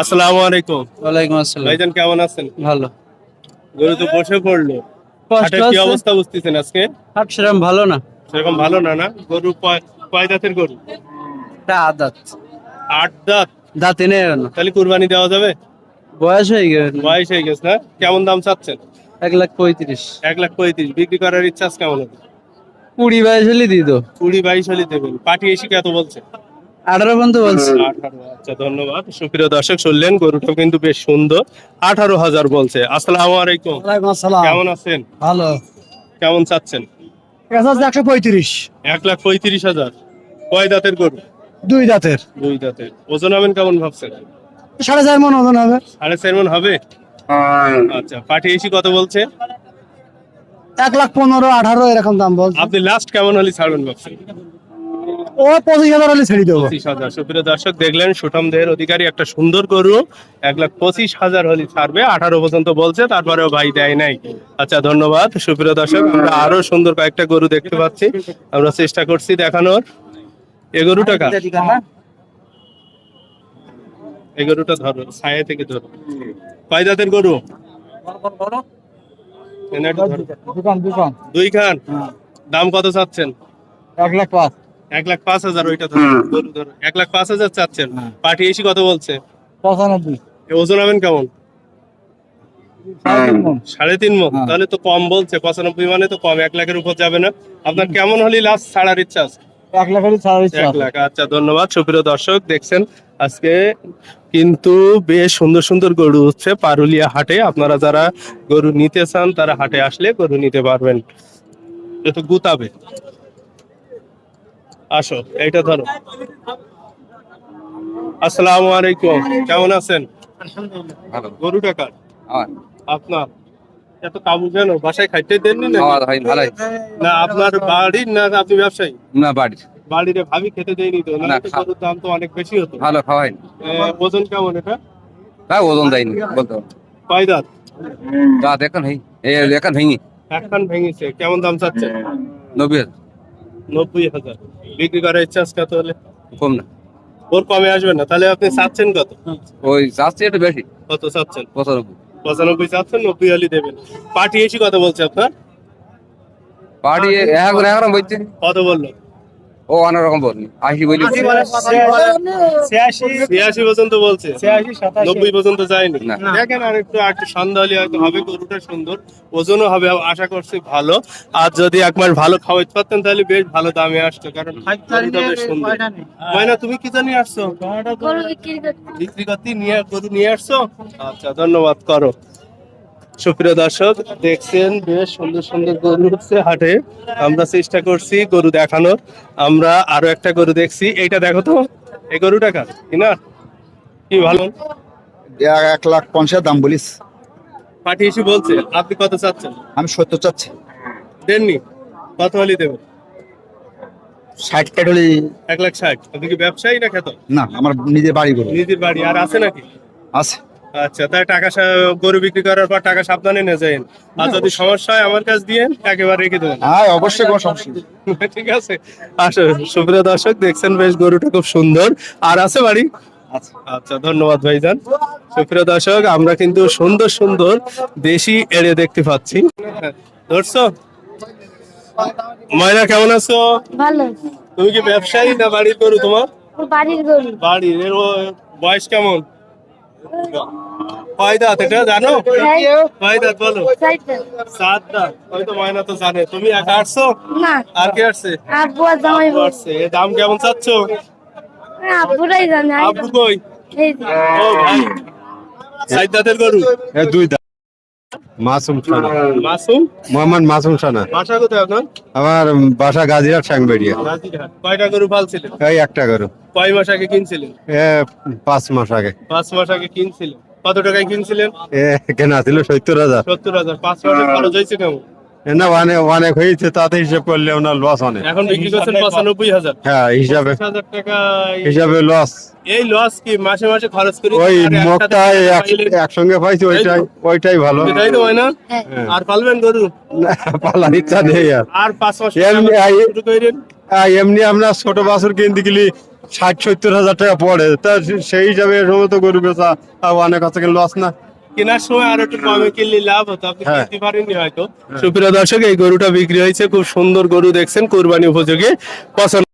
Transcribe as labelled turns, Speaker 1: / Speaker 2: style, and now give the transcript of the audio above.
Speaker 1: আসসালামু আলাইকুম।
Speaker 2: ওয়ালাইকুম আসসালাম।
Speaker 1: ভাইজান কেমন আছেন?
Speaker 2: ভালো।
Speaker 1: গরু তো বসে পড়ল। হাটের কি অবস্থা বুঝতেছেন আজকে?
Speaker 2: হাট সেরকম ভালো না।
Speaker 1: সেরকম ভালো না না? গরু কয় দাঁতের গরু?
Speaker 2: এটা আদাত
Speaker 1: আট দাঁত
Speaker 2: দাঁতে নেই না
Speaker 1: তাহলে কুরবানি দেওয়া যাবে?
Speaker 2: বয়স হয়ে গেছে।
Speaker 1: বয়স হয়ে গেছে না? কেমন দাম চাচ্ছেন?
Speaker 2: এক লাখ পঁয়ত্রিশ।
Speaker 1: এক লাখ পঁয়ত্রিশ। বিক্রি করার ইচ্ছা আছে কেমন হবে?
Speaker 2: কুড়ি বাইশ হলে দিত
Speaker 1: কুড়ি বাইশ হলে দেবেন। পাটি এসে কত বলছে?
Speaker 2: আঠারো পর্যন্ত বলছি।
Speaker 1: আঠারো আচ্ছা ধন্যবাদ। সুপ্রিয় দর্শক শুনলেন গরুটাও কিন্তু বেশ সুন্দর। আঠারো হাজার বলছে। আসসালামু আলাইকুম।
Speaker 3: আসসালাম।
Speaker 1: কেমন আছেন?
Speaker 3: ভালো।
Speaker 1: কেমন চাচ্ছেন?
Speaker 3: একশো পঁয়ত্রিশ।
Speaker 1: এক লাখ পঁয়ত্রিশ হাজার। কয় দাঁতের গরু?
Speaker 3: দুই দাঁতের।
Speaker 1: দুই দাঁতের। ওজন হবেন কেমন ভাবছেন?
Speaker 3: সাড়ে চার মন ওজন হবে।
Speaker 1: সাড়ে চার মন হবে? আচ্ছা পাটি এসি কত বলছে?
Speaker 3: এক লাখ পনেরো আঠারো এরকম দাম বল
Speaker 1: আপনি লাস্ট কেমন হলে ছাড়বেন ভাবছেন?
Speaker 3: ও পঁচিশ হাজার হলে ছেড়ে দেবো।
Speaker 1: পঁচিশ হাজার। সুপ্রিয় দর্শক দেখলেন সুঠাম দেহের অধিকারী একটা সুন্দর গরু। এক লাখ পঁচিশ হাজার হলে ছাড়বে আঠারো পর্যন্ত বলছে তারপরেও ভাই দেয় নাই। আচ্ছা ধন্যবাদ। সুপ্রিয় দর্শক আমরা আরও সুন্দর কয়েকটা গরু দেখতে পাচ্ছি। আমরা চেষ্টা করছি দেখানোর। এ এই গরুটা ধরো ছায়া থেকে ধরো। কয় দাঁতের গরু? দুই খান। দাম কত চাচ্ছেন?
Speaker 3: এক লাখ পাঁচ।
Speaker 1: এক লাখ পাঁচ হাজার ওইটা ধরো এক লাখ পাঁচ হাজার চাচ্ছেন। পাটি এসি কত বলছে।
Speaker 3: পঁচানব্বই।
Speaker 1: ওজন হবেন কেমন? সাড়ে তিন মন।
Speaker 3: হ্যাঁ।
Speaker 1: তাহলে তো কম বলছে পঁচানব্বই মানে তো কম এক লাখের উপর যাবে না। আপনার কেমন হলে লাস্ট ছাড়ার ইচ্ছা আছে?
Speaker 3: এক লাখ হলে ছাড়া
Speaker 1: এক লাখ আচ্ছা ধন্যবাদ। সুপ্রিয় দর্শক দেখছেন আজকে কিন্তু বেশ সুন্দর সুন্দর গরু হচ্ছে পারুলিয়া হাটে। আপনারা যারা গরু নিতে চান তারা হাটে আসলে গরু নিতে পারবেন। একটু গুতাবে। আসো এইটা ধরো। আসসালামু আলাইকুম কেমন আছেন?
Speaker 4: ভালো।
Speaker 1: গরু টাকা আপনার। এত কাবু কেন? বাসায় খাইতে দেননি না না আপনার বাড়ির না আপনি ব্যবসায়ী?
Speaker 4: না বাড়ি।
Speaker 1: বাড়িতে ভাবি খেতে দেয়নি তো না
Speaker 4: না,
Speaker 1: গরুর দাম তো অনেক বেশি হতো।
Speaker 4: ভালো খাওয়াই
Speaker 1: ওজন কেমন এটা?
Speaker 4: তা ওজন দেয়নি বলতে। না।
Speaker 1: কয় দাঁত?
Speaker 4: দাঁত এখন হেই এখন ভেঙি।
Speaker 1: একখান ভেঙেছে কেমন দাম চাচ্ছে?
Speaker 4: নব্বই
Speaker 1: নব্বই হাজার। বিক্রি করার ইচ্ছা কত হলে?
Speaker 4: কম না।
Speaker 1: ওর কমে আসবে না। তাহলে আপনি চাচ্ছেন কত?
Speaker 4: ওই চাচ্ছি একটু বেশি।
Speaker 1: কত চাচ্ছেন?
Speaker 4: পঁচানব্বই।
Speaker 1: পঁচানব্বই চাচ্ছেন নব্বই হলে দেবেন। পাঠিয়েছি কথা কত বলছে আপনার?
Speaker 4: পাঠিয়ে এখন এখন বলছেন
Speaker 1: কত বলল?
Speaker 4: ও অনেক রকম বলনি আশি বলি
Speaker 1: ছিয়াশি। পর্যন্ত বলছে। নব্বই পর্যন্ত যায়নি। দেখেন আর একটু আর একটু সন্ধ্যা হলে হয়তো হবে গরুটা সুন্দর ওজনও হবে আশা করছি ভালো। আর যদি এক মাস ভালো খাওয়াইতে পারতেন তাহলে বেশ ভালো দামে আসতো কারণ গরুটা বেশ সুন্দর। ময়না তুমি কি জানি আসছো?
Speaker 5: বিক্রি করতে
Speaker 1: নিয়ে গরু নিয়ে আসছো? আচ্ছা ধন্যবাদ করো। সুপ্রিয় দর্শক দেখছেন বেশ সুন্দর সুন্দর গরু হচ্ছে হাটে। আমরা চেষ্টা করছি গরু দেখানোর। আমরা আরও একটা গরু দেখছি। এইটা দেখো তো এই গরুটা কার? কিনা কি ভালো?
Speaker 6: এক লাখ পঞ্চাশ দাম বলিস।
Speaker 1: পাঠি এসে বলছে আপনি কত চাচ্ছেন?
Speaker 6: আমি সত্তর চাচ্ছি।
Speaker 1: দেননি? কত হলি দেবেন?
Speaker 6: ষাট হলে।
Speaker 1: এক লাখ ষাট। আপনি কি ব্যবসায়ী না খেত
Speaker 6: না আমার নিজের বাড়ি করব
Speaker 1: নিজের বাড়ি। আর আছে নাকি?
Speaker 6: আছে।
Speaker 1: আচ্ছা তাই টাকা গরু বিক্রি করার পর টাকা সাবধানে নিয়ে যাবেন আর যদি সমস্যা হয় আমার কাছে দিয়ে একেবারে রেখে দেবেন।
Speaker 6: হ্যাঁ অবশ্যই কোনো সমস্যা
Speaker 1: ঠিক আছে। আসো সুপ্রিয় দর্শক দেখছেন বেশ গরুটা খুব সুন্দর। আর আছে বাড়ি? আচ্ছা ধন্যবাদ ভাইজান। সুপ্রিয় দর্শক আমরা কিন্তু সুন্দর সুন্দর দেশি এড়ে দেখতে পাচ্ছি। ধরছো? ময়না কেমন আছো?
Speaker 5: ভালো
Speaker 1: তুমি কি ব্যবসায়ী না বাড়ির গরু তোমার?
Speaker 5: বাড়ির গরু।
Speaker 1: বাড়ির বয়স কেমন? কয় দাঁত এটা জানো? কয় দাঁত বলো।
Speaker 5: চাইতে
Speaker 1: সাত দাঁত হয়তো ময়না তো জানে। তুমি একা আসছো? আর কে আসছে? দাম কেমন চাচ্ছ?
Speaker 5: আব্বুরাই জানে।
Speaker 1: আব্বু কই? ও ভাই। সাইদ দাঁতের গরু
Speaker 7: দুই দা মাসুম সানা
Speaker 1: মাসুম?
Speaker 7: মোহাম্মদ মাসুম সানা
Speaker 1: বাসা কোথায় আপনার?
Speaker 7: আমার বাসা গাজিরাট সাংবেড়িয়া।
Speaker 1: কয়টা গরু পালছিলেন?
Speaker 7: এই একটা গরু।
Speaker 1: কয় মাস আগে কিনছিলেন?
Speaker 7: পাঁচ মাস আগে।
Speaker 1: পাঁচ মাস আগে কিনছিলেন? কত টাকায় কিনছিলেন?
Speaker 7: কেনা ছিল সত্তর হাজার?
Speaker 1: সত্তর হাজার পাঁচ মাসে খরচ হয়েছে কেমন
Speaker 7: না অনেক অনেক হয়েছে তাতে হিসাব করলে ওনার লস অনেক।
Speaker 1: এখন বিক্রি করছেন পঁচানব্বই হাজার।
Speaker 7: হ্যাঁ হিসাবে
Speaker 1: টাকা
Speaker 7: হিসাবে লস
Speaker 1: এই লস কি মাসে মাসে খরচ করি?
Speaker 7: ওই
Speaker 1: আর একসাথে
Speaker 7: মুখটা এক-
Speaker 1: পাইলে-
Speaker 7: একসঙ্গে পাইছি ওইটাই ওইটাই ভালো।
Speaker 1: তো হয় না। আর পালবেন গরু?
Speaker 7: পালার ইচ্ছা নেই আর।
Speaker 1: পাঁচ মাস
Speaker 7: এমনি আমরা ছোট বাছুর কিনতে গেলি ষাট সত্তর হাজার টাকা পড়ে। তা সেই হিসাবে এরকম তো গরু বেচা অনেক আছে লস না।
Speaker 1: কেনার সময় আরও একটু কমে কিনলে লাভ হতো। আপনি
Speaker 7: হ্যাঁ।
Speaker 1: কিনতে পারেননি হয়তো। সুপ্রিয় দর্শক এই গরুটা বিক্রি হয়েছে। খুব সুন্দর গরু দেখছেন কোরবানি উপযোগী। পছন্দ